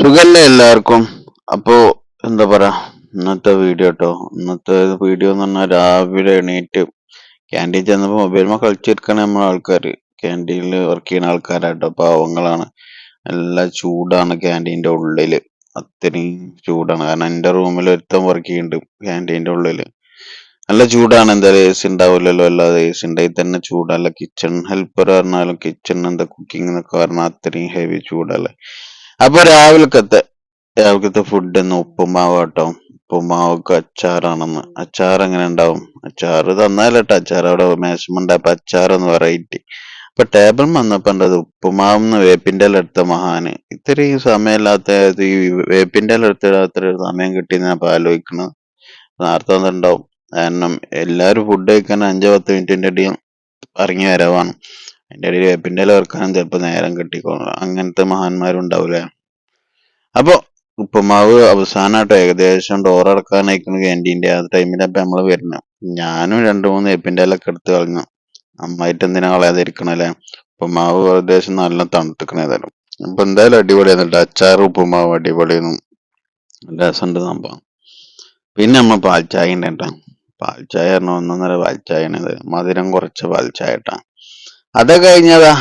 സുഖല്ലേ എല്ലാവർക്കും? അപ്പോ എന്താ പറയാ ഇന്നത്തെ വീഡിയോ കേട്ടോ ഇന്നത്തെ വീഡിയോ എന്ന് പറഞ്ഞാൽ രാവിലെ എണീറ്റ് ക്യാന്റീൻ ചെന്നപ്പോ മൊബൈൽമ കളിച്ചിരിക്കണ നമ്മളെ ആൾക്കാർ ക്യാന്റീനിൽ വർക്ക് ചെയ്യുന്ന ആൾക്കാരാട്ടോ പാവങ്ങളാണ്. നല്ല ചൂടാണ് ക്യാന്റീന്റെ ഉള്ളിൽ അത്രയും ചൂടാണ്. കാരണം എന്റെ റൂമിൽ ഒരുത്തം വർക്ക് ചെയ്യുന്നുണ്ട് ക്യാന്റീന്റെ ഉള്ളിൽ നല്ല ചൂടാണ്. എന്തായാലും എ സി ഉണ്ടാവില്ലല്ലോ. അല്ലാതെ എ സി ഉണ്ടായി തന്നെ ചൂടല്ല. കിച്ചൺ ഹെൽപ്പർ പറഞ്ഞാലും കിച്ചൺ എന്താ കുക്കിംഗ് എന്നൊക്കെ പറഞ്ഞാൽ അത്രയും ഹെവി ചൂടല്ലേ. അപ്പൊ രാവിലക്കത്തെ രാവിലത്തെ ഫുഡ് എന്ന് ഉപ്പുമാവ് കേട്ടോ. ഉപ്പുമാവൊക്കെ അച്ചാറാണെന്ന്. അച്ചാർ എങ്ങനെ ഉണ്ടാവും അച്ചാർ തന്നാലട്ടോ. അച്ചാർ അവിടെ മേശമുണ്ടായപ്പോ അച്ചാറൊന്ന് വെറൈറ്റി അപ്പൊ ടേബിൾ വന്നപ്പോ ഉണ്ടത് ഉപ്പുമാവെന്ന് വേപ്പിന്റെ എടുത്ത മഹാന്. ഇത്രയും സമയമില്ലാത്ത ഈ വേപ്പിന്റെ ഇല എടുത്ത അത്ര സമയം കിട്ടിയെന്ന് ഞാൻ ആലോചിക്കണത് നേരത്തെ ഉണ്ടാവും കാരണം എല്ലാരും ഫുഡ് കഴിക്കാൻ അഞ്ചോ പത്ത് മിനിറ്റിന്റെ ഇടയിൽ ഇറങ്ങി വരവാണ്. അതിന്റെ ഇടയിൽ വേപ്പിന്റെ ഇല ചിലപ്പോൾ ചിലപ്പോ നേരം കിട്ടിക്കോളാം അങ്ങനത്തെ മഹാന്മാരുണ്ടാവില്ല അപ്പോൾ ഉപ്പുമാവ് അവസാനമായിട്ട് ഏകദേശം ഡോർ അടക്കാനായിരിക്കുന്നു ക്യാന്റീന്റെ ആ ടൈമിലപ്പം നമ്മൾ വരുന്നത് ഞാനും രണ്ട് മൂന്ന് വേപ്പിന്റെ ഇലൊക്കെ എടുത്ത് കളഞ്ഞു. അമ്മായിട്ട് എന്തിനാ കളയാതിരിക്കണല്ലേ ഉപ്പുമാവ് ഏകദേശം നല്ല തണുത്തിക്കണേ തരും അപ്പൊ എന്തായാലും അടിപൊളിയാന്നിട്ട് അച്ചാറ് ഉപ്പുമാവ് അടിപൊളിയൊന്നും രസമുണ്ട് സംഭവം. പിന്നെ നമ്മൾ പാൽ ചായ ഉണ്ട് കേട്ടോ പാൽ ചായ പറഞ്ഞ ഒന്നൊന്നര പാൽ ചായയാണ് മധുരം കുറച്ച് പാൽ ചായ കേട്ടാ അത് കഴിഞ്ഞതാ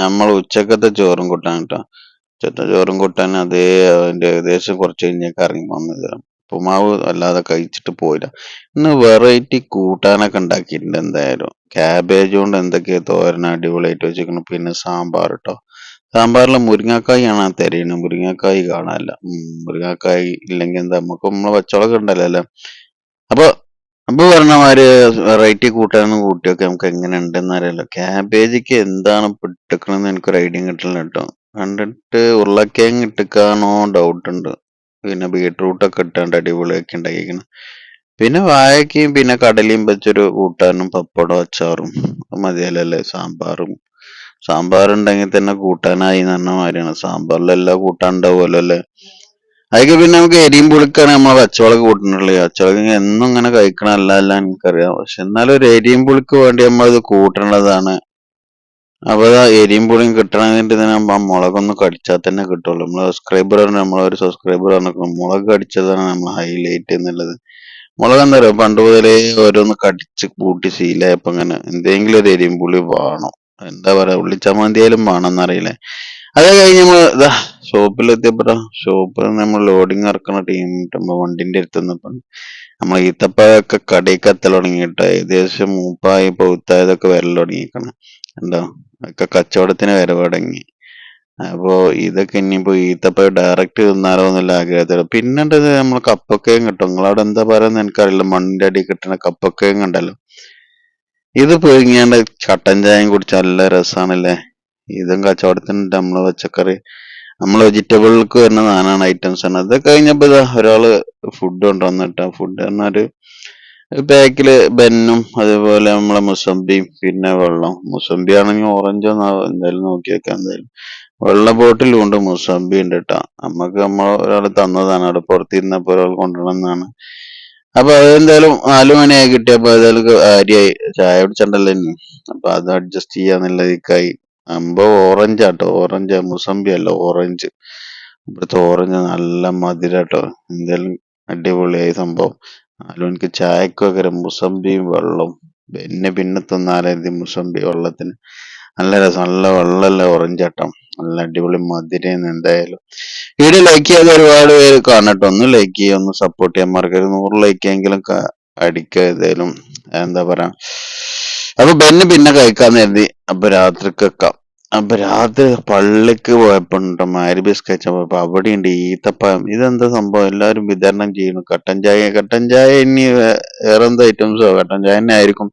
നമ്മൾ ഉച്ചക്കത്തെ ചോറും കൂട്ടാൻ കേട്ടോ ഉച്ചത്തെ ചോറും കൂട്ടാൻ അതേ അതിന്റെ ഏകദേശം കുറച്ച് കഴിഞ്ഞൊക്കെ ഇറങ്ങി വന്നത്. ഉപ്പുമാവ് അല്ലാതെ കഴിച്ചിട്ട് പോയില്ല. ഇന്ന് വെറൈറ്റി കൂട്ടാനൊക്കെ ഉണ്ടാക്കിയിട്ടുണ്ട് എന്തായാലും. ക്യാബേജ് കൊണ്ട് എന്തൊക്കെയോ തോരൻ അടിപൊളിയായിട്ട് വെച്ചിരിക്കണം പിന്നെ സാമ്പാർ കേട്ടോ സാമ്പാറിൽ മുരിങ്ങക്കായാണ് തിരയുന്നത്. മുരിങ്ങക്കായ് കാണാനില്ല. മുരിങ്ങക്കായ് ഇല്ലെങ്കിൽ എന്താ നമുക്ക് നമ്മളെ വച്ചോളൊക്കെ ഉണ്ടല്ലോ അല്ലേ? അപ്പൊ അപ്പൊ പറഞ്ഞ മാതിരി വെറൈറ്റി കൂട്ടാനും കൂട്ടിയൊക്കെ നമുക്ക് എങ്ങനെ ഉണ്ടെന്ന് അറിയാലോ ക്യാബേജിക്ക് എന്താണ് എനിക്ക് ഒരു ഐഡിയ കിട്ടില്ല കേട്ടോ. കണ്ടിട്ട് ഉരുളക്കിഴങ്ങ് ഇട്ടിക്കാണോ ഡൗട്ട് ഉണ്ട്. പിന്നെ ബീട്രൂട്ട് ഒക്കെ ഇട്ടാണ്ട് അടിപൊളിയൊക്കെ ഉണ്ടാക്കിയിരിക്കണം പിന്നെ വായക്കയും പിന്നെ കടലയും വെച്ചൊരു കൂട്ടാനും പപ്പടം അച്ചാറും മതിയല്ലേ സാമ്പാറും. സാമ്പാർ ഉണ്ടെങ്കിൽ തന്നെ കൂട്ടാനായി എന്ന് പറഞ്ഞ മാതിരിയാണ്. സാമ്പാറിൽ എല്ലാ കൂട്ടാൻ ഉണ്ടാവുമല്ലോ അല്ലേ? അതിക്ക് പിന്നെ നമുക്ക് എരിയും പുളിക്കാണ് നമ്മൾ കച്ചവടം കൂട്ടണുള്ളത് കച്ചവടം എന്നും ഇങ്ങനെ കഴിക്കണമല്ല അല്ല എനിക്കറിയാം. പക്ഷെ എന്നാലും ഒരു എരിയും പുളിക്ക് വേണ്ടി നമ്മൾ ഇത് കൂട്ടണതാണ്. അപ്പൊ എരിയും പുളിയും കിട്ടണമെങ്കിൽ തന്നെ മുളക് മുളകൊന്ന് കടിച്ചാൽ തന്നെ കിട്ടുള്ളൂ. നമ്മൾ സബ്സ്ക്രൈബർ നമ്മളൊരു സബ്സ്ക്രൈബർ പറഞ്ഞു മുളക് കടിച്ചതാണ് നമ്മൾ ഹൈലൈറ്റ് എന്നുള്ളത്. മുളക് എന്താ പറയുക പണ്ട് മുതലേ ഓരോന്ന് കടിച്ച് കൂട്ടി ശീലായപ്പോ അങ്ങനെ എന്തെങ്കിലും ഒരു എരിയും പുളി വേണം. എന്താ പറയാ? ഉള്ളിച്ചമ്മന്തിയായാലും വേണമെന്നറിയില്ലേ അത് കഴിഞ്ഞ് നമ്മൾ ഇതാ ഷോപ്പിലെത്തിയപ്പോ ഷോപ്പിൽ നമ്മൾ ലോഡിങ് ഇറക്കണ ടീം വണ്ടിന്റെ അടുത്ത് നിന്നപ്പോ നമ്മൾ ഈത്തപ്പഴമൊക്കെ കടയിൽ എത്തൽ തുടങ്ങിയിട്ട് ഏകദേശം മൂപ്പായി പൗത്തായതൊക്കെ വരൽ തുടങ്ങിയിരിക്കണം എന്താ? ഒക്കെ കച്ചവടത്തിന് വരവ് തുടങ്ങി. അപ്പോ ഇതൊക്കെ ഇനിയിപ്പോ ഈത്തപ്പഴം ഡയറക്റ്റ് തിന്നാലോ എന്നുള്ള ആഗ്രഹത്തിൽ പിന്നെ ഉണ്ടത് നമ്മൾ കപ്പക്കയും കിട്ടും. നിങ്ങളവിടെ എന്താ പറയുന്നത് എനിക്കറിയില്ല. മണ്ണിന്റെ അടി കിട്ടുന്ന കപ്പക്കയും കണ്ടല്ലോ. ഇത് പുഴുങ്ങിയാണ്ട് ചട്ടൻ ചായയും കുടിച്ചാൽ നല്ല രസാണല്ലേ? ഇതും കച്ചവടത്തിന് നമ്മൾ പച്ചക്കറി നമ്മൾ വെജിറ്റബിൾക്ക് വരുന്ന സാധനമാണ് ഐറ്റംസ് ആണ്. അത് കഴിഞ്ഞപ്പോ ഇതാ ഒരാൾ ഫുഡ് കൊണ്ടുവന്നിട്ട് ഫുഡ് പറഞ്ഞാൽ പാക്കിൽ ബെന്നും അതേപോലെ നമ്മളെ മുസംബിയും പിന്നെ വെള്ളം. മുസംബി ആണെങ്കിൽ ഓറഞ്ചോ എന്തായാലും നോക്കി വെക്കാം എന്തായാലും. വെള്ള ബോട്ടിലും ഉണ്ട് മുസംബി ഉണ്ട് കേട്ടാ. നമുക്ക് നമ്മൾ ഒരാൾ തന്നതാണ്. അവിടെ പുറത്തിരുന്നപ്പോ ഒരാൾ കൊണ്ടുവന്നതാണ്. അപ്പൊ അതെന്തായാലും നാലു മണിയായി കിട്ടിയപ്പോ ഏതായാലും അരിയായി ചായ പിടിച്ചിട്ടുണ്ടല്ലോ അപ്പൊ അത് അഡ്ജസ്റ്റ് ചെയ്യാന്നുള്ളതിക്കായി. സംഭവം ഓറഞ്ച് ആട്ടോ. ഓറഞ്ച് മുസംബി അല്ല ഓറഞ്ച് ഇവിടുത്തെ ഓറഞ്ച് നല്ല മധുരാട്ടോ. എന്തായാലും അടിപൊളിയായി സംഭവം. നാലു മണിക്ക് ചായക്ക് പകരം മുസംബിയും വെള്ളവും. പിന്നെ പിന്നെ തിന്നാലായിരുന്നു മുസംബി വെള്ളത്തിന്. നല്ല രസം നല്ല വെള്ളമല്ല ഓറഞ്ച് ആട്ടം. നല്ല അടിപൊളി മധുരം എന്തായാലും. വീഡിയോ ലൈക്ക് ചെയ്യാതെ ഒരുപാട് പേര് കാണട്ടോ. ഒന്ന് ലൈക്ക് ചെയ്യുക ഒന്ന് സപ്പോർട്ട് ചെയ്യാൻ മറക്കരുത്. നൂറ് ലൈക്ക് എങ്കിലും അടിക്കുക ഏതായാലും എന്താ പറയാ? അപ്പൊ ബെന്ന് പിന്നെ കഴിക്കാൻ കരുതി. അപ്പൊ അപരാത്രി അപ്പൊ രാത്രി പള്ളിക്ക് പോയപ്പോണ്ട് മാരിബിസ് കഴിച്ചാൽ പോയപ്പോ അവിടെ ഉണ്ട് ഈത്തപ്പഴം. ഇതെന്താ സംഭവം? എല്ലാവരും വിതരണം ചെയ്യുന്നു. കട്ടൻ ചായ കട്ടൻ ചായ ഇനി വേ- വേറെ എന്താ ഐറ്റംസോ കട്ടൻ ചായ തന്നെ ആയിരിക്കും.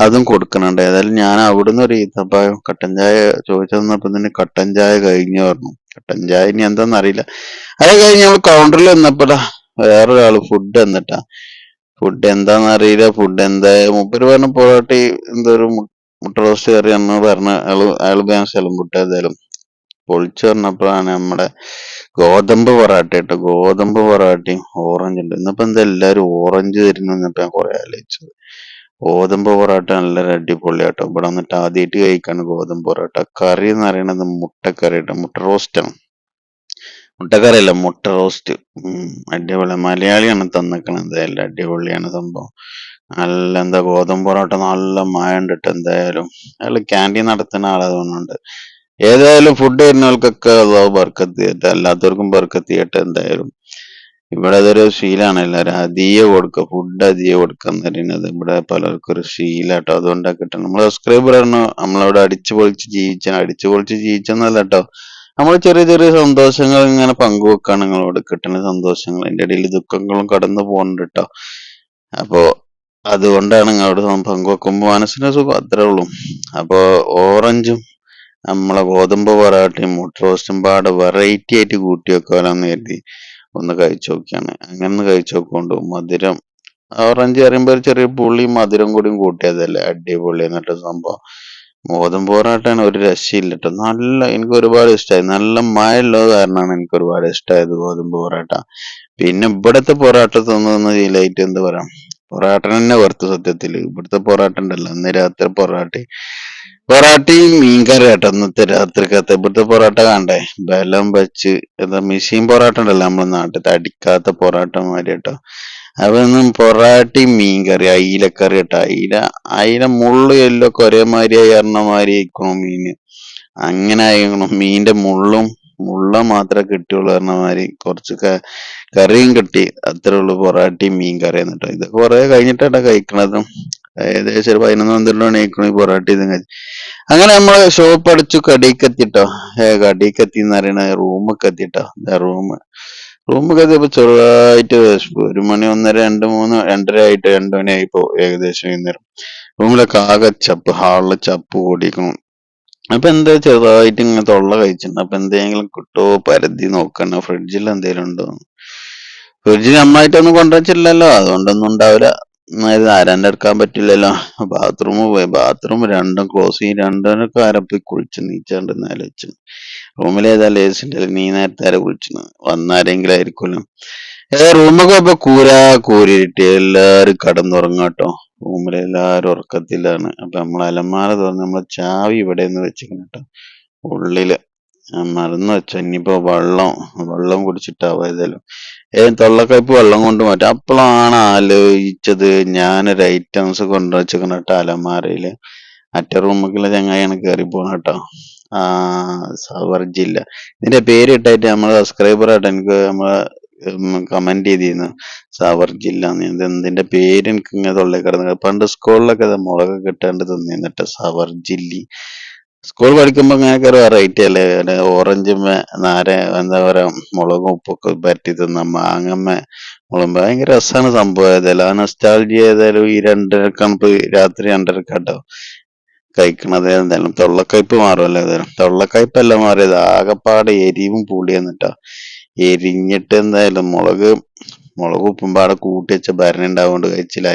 അതും കൊടുക്കുന്നുണ്ട്. ഏതായാലും ഞാൻ അവിടുന്ന് ഒരു ഈത്തപ്പഴം കട്ടൻ ചായ ചോദിച്ചു തന്നപ്പോ തന്നെ കട്ടൻ ചായ കഴിഞ്ഞു പറഞ്ഞു. കട്ടൻ ചായ ഇനി എന്താന്ന് അറിയില്ല. അത് കഴിഞ്ഞ് ഞങ്ങൾ കൗണ്ടറിൽ വന്നപ്പോടാ വേറൊരാൾ ഫുഡ് എന്നിട്ടാ. ഫുഡ് എന്താന്ന് അറിയില്ല. ഫുഡ് എന്താ? മൂപ്പര് പറഞ്ഞ പൊറോട്ടി എന്തോ ഒരു മുട്ട റോസ്റ്റ് കറി എന്ന് പറഞ്ഞ ഞാൻ സ്ഥലം വിട്ടു ഏതായാലും. പൊളിച്ചു പറഞ്ഞപ്പോഴാണ് നമ്മുടെ ഗോതമ്പ് പൊറാട്ട കേട്ടോ. ഗോതമ്പ് പൊറാട്ടയും ഓറഞ്ച് ഉണ്ട്. ഇന്നിപ്പോ എന്താ എല്ലാരും ഓറഞ്ച് തരുന്നു ഞാൻ കുറെ ആലോചിച്ചത്. ഗോതമ്പ് പൊറോട്ട നല്ല അടിപൊളി കേട്ടോ. ഇവിടെ വന്നിട്ട് ആദ്യമായിട്ട് കഴിക്കാണ് ഗോതമ്പ് പൊറോട്ട. കറി എന്ന് പറയുന്നത് മുട്ടക്കറി കേട്ടോ. മുട്ട റോസ്റ്റ് ആണ് മുട്ടക്കറിയല്ല മുട്ട റോസ്റ്റ് അടിപൊളി. മലയാളിയാണ് തന്നിക്കണത്. എന്തായാലും അടിപൊളിയാണ് സംഭവം. നല്ല എന്താ ഗോതമ്പ് പൊറോട്ട നല്ല മായണ്ടിട്ട് എന്തായാലും. അയാൾ ക്യാന്റീൻ നടത്തുന്ന ആളെ തോന്നുന്നുണ്ട്. ഏതായാലും ഫുഡ് വരുന്നവർക്കൊക്കെ അള്ളാഹു ബർക്കത്ത് ചെയ്യട്ടെ അല്ലാത്തവർക്കും ബർക്കത്ത് എന്തായാലും. ഇവിടെ അതൊരു ശീലാണ് എല്ലാവരും. അധിക കൊടുക്കുക ഫുഡ് അധിക കൊടുക്കുക എന്ന് പറയുന്നത് ഇവിടെ പലർക്കും ഒരു ശീലാട്ടോ. അതുകൊണ്ടാ കിട്ടണം നമ്മൾ സബ്സ്ക്രൈബർ ആണ് നമ്മളവിടെ അടിച്ചു പൊളിച്ച് ജീവിച്ച അടിച്ചു പൊളിച്ച് ജീവിച്ചെന്നല്ല കേട്ടോ നമ്മൾ ചെറിയ ചെറിയ സന്തോഷങ്ങൾ ഇങ്ങനെ പങ്കുവെക്കാണ് നിങ്ങളോട് കിട്ടുന്ന സന്തോഷങ്ങൾ. അതിന്റെ ഇടയിൽ ദുഃഖങ്ങളും കടന്നു പോകുന്നുണ്ട് കേട്ടോ അപ്പോ അതുകൊണ്ടാണ് നിങ്ങളോട് പങ്കുവെക്കുമ്പോൾ മനസ്സിന് സുഖം അത്രേ ഉള്ളൂ. അപ്പോൾ ഓറഞ്ചും നമ്മളെ ഗോതമ്പ് പൊറാട്ടയും മുട്ട റോസ്റ്റും പാടെ വെറൈറ്റി ആയിട്ട് കൂട്ടി വെക്കാമെന്ന് കരുതി ഒന്ന് കഴിച്ചു നോക്കിയാണ്. അങ്ങനെ ഒന്ന് കഴിച്ചു നോക്കൊണ്ട് മധുരം ഓറഞ്ച് പറയുമ്പോൾ ചെറിയ പുളി മധുരം കൂടിയും കൂട്ടിയതല്ലേ? അടിപൊളി എന്നിട്ട് സംഭവം. ഗോതമ്പ് പൊറാട്ടയാണ് ഒരു രക്ഷയില്ല കേട്ടോ. നല്ല എനിക്ക് ഒരുപാട് ഇഷ്ടമായി നല്ല മഴ ഉള്ളത് കാരണമാണ് എനിക്ക് ഒരുപാട് ഇഷ്ടമായത് ഗോതമ്പ് പൊറാട്ട. പിന്നെ ഇവിടുത്തെ പൊറാട്ട തിന്നു ലൈറ്റ് എന്താ പറയാ? പൊറാട്ട തന്നെ വെറുത്തു സത്യത്തിൽ ഇവിടുത്തെ പൊറാട്ട ഉണ്ടല്ലോ. ഇന്ന് രാത്രി പൊറാട്ടി. പൊറാട്ടയും മീൻകറി കേട്ടോ ഇന്നത്തെ രാത്രിക്കകത്ത് ഇവിടുത്തെ പൊറാട്ട കണ്ടേ? ബലം വെച്ച് എന്താ മിഷീൻ പൊറാട്ട ഉണ്ടല്ലോ നമ്മുടെ നാട്ടിൽ. അടിക്കാത്ത പൊറോട്ട മാതിരി കേട്ടോ. അതൊന്നും പൊറാട്ടി പൊറാട്ടയും മീൻകറി അയിലക്കറി കേട്ടോ. അയില അയില മുള്ളു എല്ലൊക്കെ ഒരേമാതിരി ആയിരുന്ന മാതിരി ആയിക്കണു മീന്. അങ്ങനെ ആയിക്കണം. മീനിന്റെ മുള്ളും മുള്ള മാത്രമേ കിട്ടിയുള്ളൂ പറഞ്ഞ മാതിരി കുറച്ച് കറിയും കിട്ടി. അത്രേ ഉള്ളൂ പൊറാട്ടയും മീൻ കറി എന്നിട്ടോ. ഇത് കുറെ കഴിഞ്ഞിട്ടാണ് കഴിക്കണതും. ഏകദേശം ഒരു പതിനൊന്ന് പന്ത്രണ്ട് മണി ആയിക്കണു ഈ പൊറാട്ട ഇതും കഴിച്ചു അങ്ങനെ നമ്മൾ ഷോപ്പ് അടിച്ചു കടിക്കെത്തിട്ടോ ഏ കടിക്കെത്തി എന്ന് പറയണ റൂമൊക്കെ എത്തിട്ടോ. റൂം റൂമൊക്കെ എത്തിയപ്പോ ചെറുതായിട്ട് ഒരു മണി ഒന്നര രണ്ട് മൂന്ന് രണ്ടര ആയിട്ട് രണ്ടു മണി ആയിപ്പോ ഏകദേശം വൈകുന്നേരം റൂമിലൊക്കെ ആകെ ചപ്പ് ഹാളിൽ ചപ്പ് കൂടിക്കണം അപ്പൊ എന്താ ചെറുതായിട്ട് ഇങ്ങനെ തൊള്ള കഴിച്ചിട്ടുണ്ട്. അപ്പൊ എന്തെങ്കിലും കിട്ടുമോ പരതി നോക്കണം? ഫ്രിഡ്ജിൽ എന്തെങ്കിലും ഉണ്ടോ? ഫ്രിഡ്ജിൽ നന്നായിട്ടൊന്നും കൊണ്ടുവച്ചില്ലല്ലോ. അതുകൊണ്ടൊന്നും ഉണ്ടാവില്ല. അതായത് ആരാന്റെ എടുക്കാൻ പറ്റില്ലല്ലോ. ബാത്റൂം പോയി. ബാത്റൂം രണ്ടും ക്ലോസ് ചെയ്യും രണ്ടിനൊക്കെ ആരപ്പി കുളിച്ച് നീച്ചാണ്ട് ആലോചിച്ചു റൂമിൽ ഏതാ എ സിന്റെ നീ നേരത്തെ ആരെ കുളിച്ചു വന്നാരെങ്കിലും ആയിരിക്കുമല്ലോ. ഏ റൂമൊക്കെ ഇപ്പൊ കൂരാ കൂരിട്ട് എല്ലാരും കടന്നുറങ്ങാട്ടോ. റൂമിൽ എല്ലാവരും ഉറക്കത്തിലാണ്. അപ്പൊ നമ്മൾ അലമാര തുറന്ന് നമ്മൾ ചാവി ഇവിടെ നിന്ന് വെച്ചിരിക്കണം കേട്ടോ. ഉള്ളിൽ. മറന്നു വെച്ചു. ഇനിയിപ്പോ വെള്ളം വെള്ളം കുടിച്ചിട്ടാവും ഏതായാലും. ഏ തൊള്ളക്കയ്പ് വെള്ളം കൊണ്ട് മാറ്റാം. അപ്പോഴാണ് ആലോചിച്ചത് ഞാനൊരു ഐറ്റംസ് കൊണ്ടു വെച്ചിരിക്കണം കേട്ടോ അലമാരയിൽ. മറ്റേ റൂമിലുള്ള ചങ്ങായിയാണ് കയറി പോണ കേട്ടോ. ആ സവർജില്ല. ഇതിന്റെ പേര് ഇട്ടായിട്ട് നമ്മളെ സബ്സ്ക്രൈബർ ആയിട്ട് എനിക്ക് നമ്മളെ കമന്റ് ചെയ്തിരുന്നു. സാവർ ജില്ല എന്തിന്റെ പേര് എനിക്ക് ഇങ്ങനെ തൊള്ളി കിടന്നു. പണ്ട് സ്കൂളിലൊക്കെ മുളക് കിട്ടേണ്ടത് നിന്നിട്ട് തിന്നിന്നിട്ട് സവർജില്ലി സ്കൂൾ പഠിക്കുമ്പോ അങ്ങനെയൊക്കെ ഒരു വെറൈറ്റി അല്ലേ? ഓറഞ്ചുമ്മ നാര എന്താ പറയാ മുളകും ഉപ്പൊക്കെ പറ്റി തിന്ന മാങ്ങമ്മ മുളകും ഭയങ്കര രസമാണ് സംഭവം ഏതായാലും. ആ നസ്റ്റാൾജി ഏതായാലും ഈ രണ്ടരക്കാണ് ഇപ്പൊ രാത്രി രണ്ടരക്കാട്ടോ കഴിക്കണത് എന്തായാലും തൊള്ളക്കയ്പ് മാറുമല്ലോ ഏതായാലും. തൊള്ളക്കയ്പ്പല്ല മാറിയത് ആകെപ്പാട് എരിവും പുളിയെന്നിട്ടോ എരിഞ്ഞിട്ട് എന്തായാലും മുളക് മുളക് ഉപ്പും പാടെ കൂട്ടി വെച്ച ഭരണ ഉണ്ടാവുകൊണ്ട് കഴിച്ചില്ല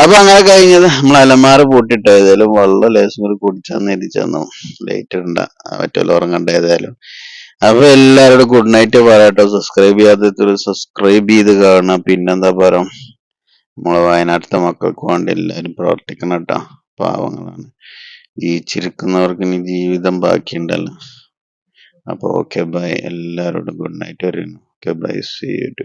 അപ്പൊ അങ്ങനെ കഴിഞ്ഞത് നമ്മൾ അലമാറ് പൂട്ടിട്ട് ഏതായാലും വെള്ളം ലേശം കൂടി കുടിച്ചാന്ന് എരിച്ചെന്നു ലേറ്റ് ഇടണ്ട മറ്റുള്ള ഉറങ്ങണ്ട ഏതായാലും. അപ്പൊ എല്ലാവരോടും ഗുഡ് നൈറ്റ് പറയാട്ടോ. സബ്സ്ക്രൈബ് ചെയ്യാത്ത സബ്സ്ക്രൈബ് ചെയ്ത് കാണണം പിന്നെന്താ പറ? നമ്മളെ വയനാട്ടിലത്തെ മക്കൾക്ക് വേണ്ടി എല്ലാവരും പ്രവർത്തിക്കണം കേട്ടോ. പാവങ്ങളാണ്. ജീവിച്ചിരിക്കുന്നവർക്ക് ഇനി ജീവിതം ബാക്കിയുണ്ടല്ലോ. ಅಲ್ಪ ಒವು ಕೆಬ್ಬಾಯಿ ಎಲ್ಲಾರೊಡುಗೂಡ್ ನೈಟ್ ಒರ್ಯುನು ಕೆಬ್ಬಾಯಿ ಸೀಟ್.